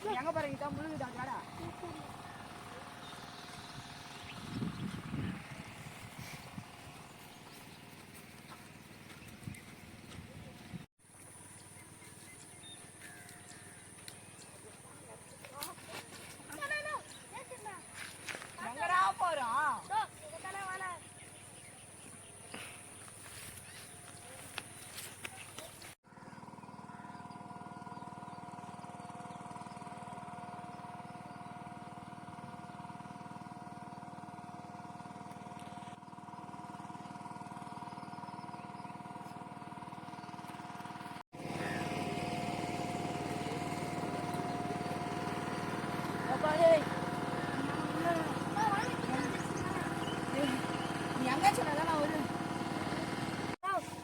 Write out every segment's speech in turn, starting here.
நீ எங்க பாரு இதான் முழுகுதா கடா எங்கடா போறோம் அப்பா டேய் நீ எங்க சொன்னதான் நான் ஒரு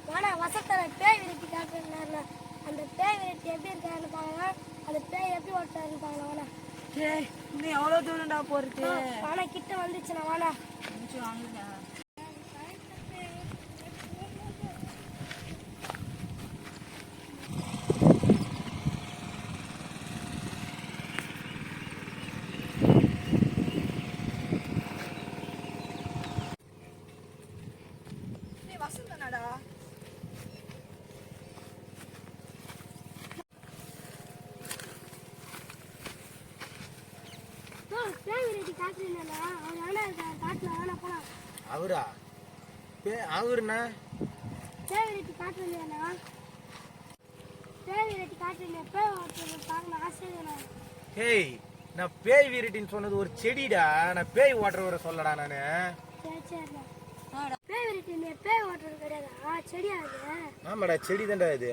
வேணா வசத்தர பேய் விரட்டி காட்டுறாருல அந்த பேய் விரட்டி எப்படி இருக்காருன்னு பார்க்கலாம் அந்த பேய் எப்படி ஓட்டுறாருன்னு பார்க்கலாம் வேணா டேய் இன்னும் எவ்வளோ தூரம்டா போறது. வேணா கிட்ட வந்துச்சுண்ணா வேணா. கொஞ்சம் வாங்குங்க. அவரா? பே அவருண்ணா? பேய் விரட்டி காட்டுறீங்களா பேய் விரட்டி காட்டுறீங்க பேய் ஓட்டுறது பார்க்கணும். ஆசையா ஹேய் நான் பேய் வீரட்டின்னு சொன்னது ஒரு செடிடா. நான் பேய் ஓட்டுறவரை சொல்லடா நானு. சரி சரிண்ணா பேய் விரட்டி நீ பேய் ஓட்டுறது கிடையாதா. செடியா அது? ஆமாடா செடி தான்டா இது.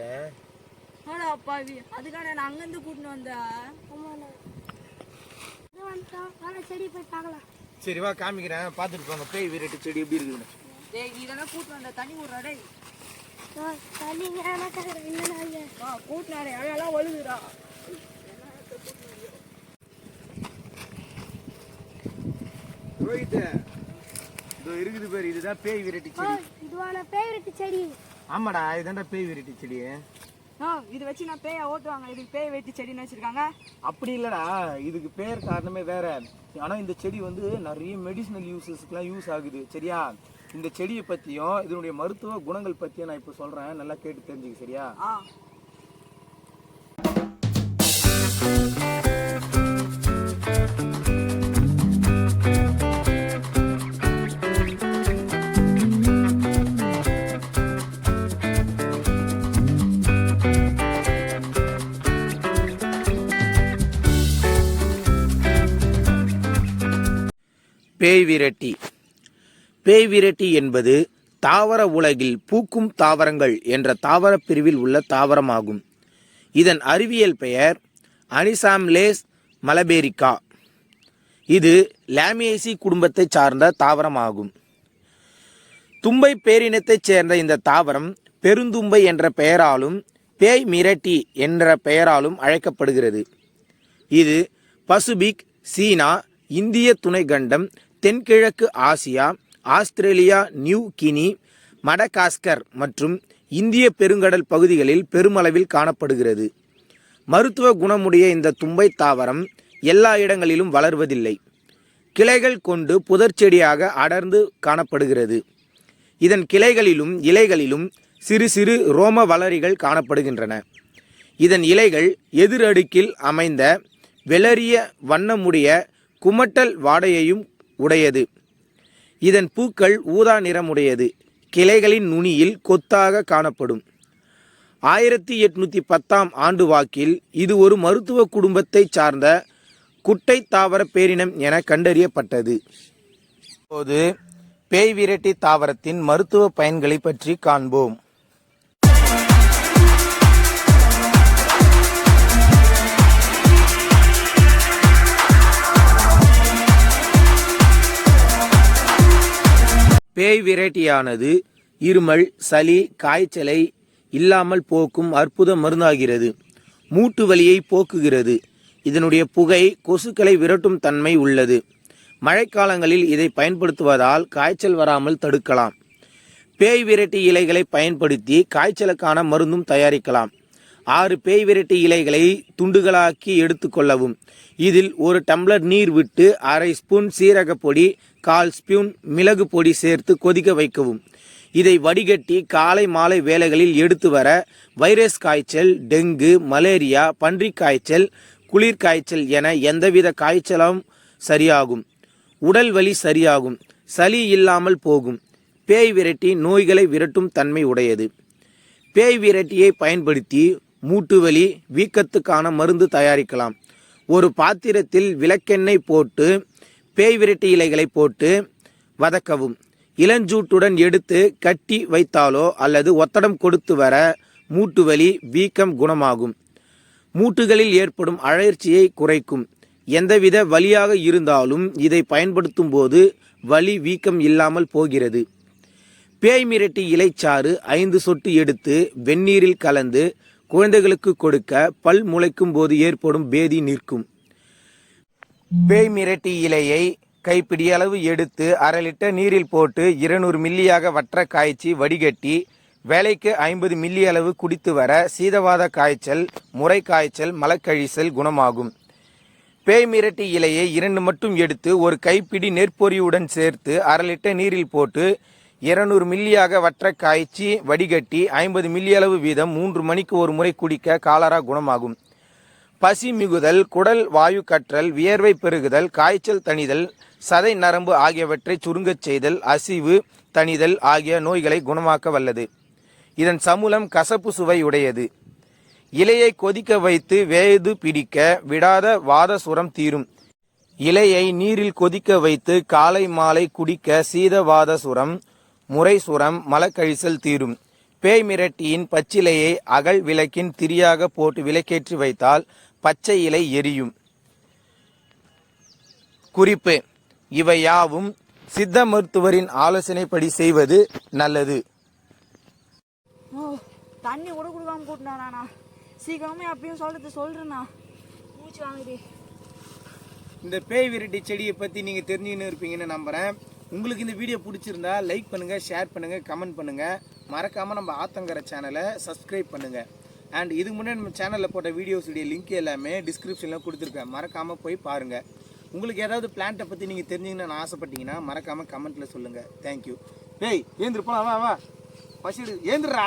ஆடா அப்பாவி. அதுக்கான நான் அங்கேருந்து கூட்டின்னு வந்தேன். ஆமாண்ணா. செடி போய் பார்க்கலாம் சரி வா காமிக்கிறேன். பார்த்துட்டு போங்க. பேய் வீரட்டி செடி எப்படி இருக்குதுன்னு டேய் தானே கூட்டின்னு வந்த தண்ணி விட்றா டேய். இங்கே வா கூட்டினாரே அழகெல்லாம் வழுகுறா ரோஹித் இதோ இருக்குது பேர் இதுதான் பேய் வீரட்டி செடி. இதுவான பேய் விரட்டி செடி. ஆமாடா இதுதான்டா பேய் வீரட்டி செடி. இது வச்சு நான் பேயை ஓட்டுவாங்க. இதுக்கு பேய் வெட்டி செடின்னு வச்சிருக்காங்க. அப்படி இல்லடா. இதுக்கு பேர் காரணமே வேற. ஆனா இந்த செடி வந்து நிறைய மெடிசினல் யூசஸ்க்குலாம் யூஸ் ஆகுது. சரியா? இந்த செடியை பத்தியும் இதனுடைய மருத்துவ குணங்கள் பத்தியும் நான் இப்போ சொல்றேன். நல்லா கேட்டு தெரிஞ்சுக்க சரியா? பேய் விரட்டி. பேய் விரட்டி என்பது தாவர உலகில் பூக்கும் தாவரங்கள் என்ற தாவர பிரிவில் உள்ள தாவரமாகும். இதன் அறிவியல் பெயர் அனிசாம்லேஸ் மலபேரிக்கா. இது லாமியேசி குடும்பத்தைச் சார்ந்த தாவரமாகும். தும்பை பேரினத்தைச் சேர்ந்த இந்த தாவரம் பெருந்தும்பை என்ற பெயராலும் பேய் மிரட்டி என்ற பெயராலும் அழைக்கப்படுகிறது. இது பசுபிக் சீனா இந்திய துணைக்கண்டம் தென்கிழக்கு Asia Australia New Guinea Madagascar மற்றும் இந்திய பெருங்கடல் பகுதிகளில் பெருமளவில் காணப்படுகிறது. மருத்துவ குணமுடைய இந்த தும்பை தாவரம் எல்லா இடங்களிலும் வளர்வதில்லை. கிளைகள் கொண்டு புதர்ச்செடியாக அடர்ந்து காணப்படுகிறது. இதன் கிளைகளிலும் இலைகளிலும் சிறு சிறு ரோம வளரிகள் காணப்படுகின்றன. இதன் இலைகள் எதிரடுக்கில் அமைந்த வெளரிய வண்ணமுடைய குமட்டல் வாடையையும் உடையது. இதன் பூக்கள் ஊதா நிறமுடையது. கிளைகளின் நுனியில் கொத்தாக காணப்படும். ஆயிரத்தி எட்நூற்றி பத்தாம் ஆண்டு வாக்கில் இது ஒரு மருத்துவ குடும்பத்தைச் சார்ந்த குட்டை தாவர பேரினம் என கண்டறியப்பட்டது. இப்போது பேய் விரட்டி தாவரத்தின் மருத்துவ பயன்களை பற்றி காண்போம். பேய் விரட்டியானது இருமல் சளி காய்ச்சலை இல்லாமல் போக்கும் அற்புத மருந்தாகிறது. மூட்டு வலியை போக்குகிறது. இதனுடைய புகை கொசுக்களை விரட்டும் தன்மை உள்ளது. மழைக்காலங்களில் இதை பயன்படுத்துவதால் காய்ச்சல் வராமல் தடுக்கலாம். பேய் விரட்டி இலைகளை பயன்படுத்தி காய்ச்சலுக்கான மருந்தும் தயாரிக்கலாம். ஆறு பேய் விரட்டி இலைகளை துண்டுகளாக்கி எடுத்துக்கொள்ளவும் இதில் ஒரு டம்ளர் நீர் விட்டு அரை ஸ்பூன் சீரக பொடி கால் ஸ்பூன் மிளகு பொடி சேர்த்து கொதிக்க வைக்கவும். இதை வடிகட்டி காலை மாலை வேலைகளில் எடுத்து வர வைரஸ் காய்ச்சல் டெங்கு மலேரியா பன்றிக் காய்ச்சல் குளிர் காய்ச்சல் என எந்தவித காய்ச்சலும் சரியாகும். உடல் வலி சரியாகும். சளி இல்லாமல் போகும். பேய் விரட்டி நோய்களை விரட்டும் தன்மை உடையது. பேய் விரட்டியை பயன்படுத்தி மூட்டுவலி வீக்கத்துக்கான மருந்து தயாரிக்கலாம். ஒரு பாத்திரத்தில் விளக்கெண்ணெய் போட்டு பேய் விரட்டி இலைகளை போட்டு வதக்கவும். இளஞ்சூட்டுடன் எடுத்து கட்டி வைத்தாலோ அல்லது ஒத்தடம் கொடுத்து வர மூட்டுவலி வீக்கம் குணமாகும். மூட்டுகளில் ஏற்படும் அழற்சியை குறைக்கும். எந்தவித வலியாக இருந்தாலும் இதை பயன்படுத்தும் போது வலி வீக்கம் இல்லாமல் போகிறது. பேய் மிரட்டி இலைச்சாறு ஐந்து சொட்டு எடுத்து வெந்நீரில் கலந்து குழந்தைகளுக்கு கொடுக்க பல் முளைக்கும் போது ஏற்படும் பேதி நிற்கும். பேய் மிரட்டி இலையை கைப்பிடி அளவு எடுத்து அரை லிட்டர் நீரில் போட்டு இருநூறு மில்லியாக வற்ற காய்ச்சி வடிகட்டி வேலைக்கு ஐம்பது மில்லி அளவு குடித்து வர சீதவாத காய்ச்சல் முறை காய்ச்சல் மலக்கழிசல் குணமாகும். பேய் மிரட்டி இலையை இரண்டு மட்டும் எடுத்து ஒரு கைப்பிடி நெற்பொறியுடன் சேர்த்து அரை லிட்டர் நீரில் போட்டு இருநூறு மில்லியாக வற்ற காய்ச்சி வடிகட்டி ஐம்பது மில்லி அளவு வீதம் மூன்று மணிக்கு ஒரு முறை குடிக்க காலரா குணமாகும். பசி மிகுதல் குடல் வாயு கற்றல் வியர்வை பெருகுதல் காய்ச்சல் தணிதல் சதை நரம்பு ஆகியவற்றை சுருங்கச் செய்தல் அசிவு தணிதல் ஆகிய நோய்களை குணமாக்க வல்லது. இதன் சமூலம் கசப்பு சுவை உடையது. இலையை கொதிக்க வைத்து வேது பிடிக்க விடாத வாத சுரம் தீரும். இலையை நீரில் கொதிக்க வைத்து காலை மாலை குடிக்க சீதவாத சுரம் முறை சுரம் மலக்கழிசல் தீரும். பேய் மிரட்டியின் பச்சிலையை அகல் விளக்கின் திரியாக போட்டு விளக்கேற்றி வைத்தால் பச்சை இலை எரியும். குறிப்பு இவை யாவும் சித்த மருத்துவரின் ஆலோசனைப்படி செய்வது நல்லது. தண்ணி கூட கொடுக்காம கூட்டினாண்ணா சீக்கிரமே அப்பயும் சொல்றது சொல்றேண்ணா. மூச்சு வாங்குது இந்த பேய் விரட்டி செடியை பற்றி நீங்கள் தெரிஞ்சுக்கின்னு இருப்பீங்கன்னு நம்புகிறேன் உங்களுக்கு இந்த வீடியோ பிடிச்சிருந்தா லைக் பண்ணுங்கள் ஷேர் பண்ணுங்கள் கமெண்ட் பண்ணுங்கள் மறக்காமல் நம்ம ஆத்தங்கர சேனலை சப்ஸ்கிரைப் பண்ணுங்கள் அண்ட் இதுக்கு முன்னாடி நம்ம சேனலில் போட்ட வீடியோஸுடைய லிங்க் எல்லாமே டிஸ்கிரிப்ஷனில் கொடுத்துருக்கேன். மறக்காமல் போய் பாருங்கள் உங்களுக்கு ஏதாவது பிளான்ட்டை பற்றி நீங்கள் தெரிஞ்சுக்கணும்னு ஆசைப்பட்டீங்கன்னா மறக்காமல் கமெண்ட்டில் சொல்லுங்கள் தேங்க்யூ டேய் ஏந்திருப்போம் வா வா. பசி ஏந்திரா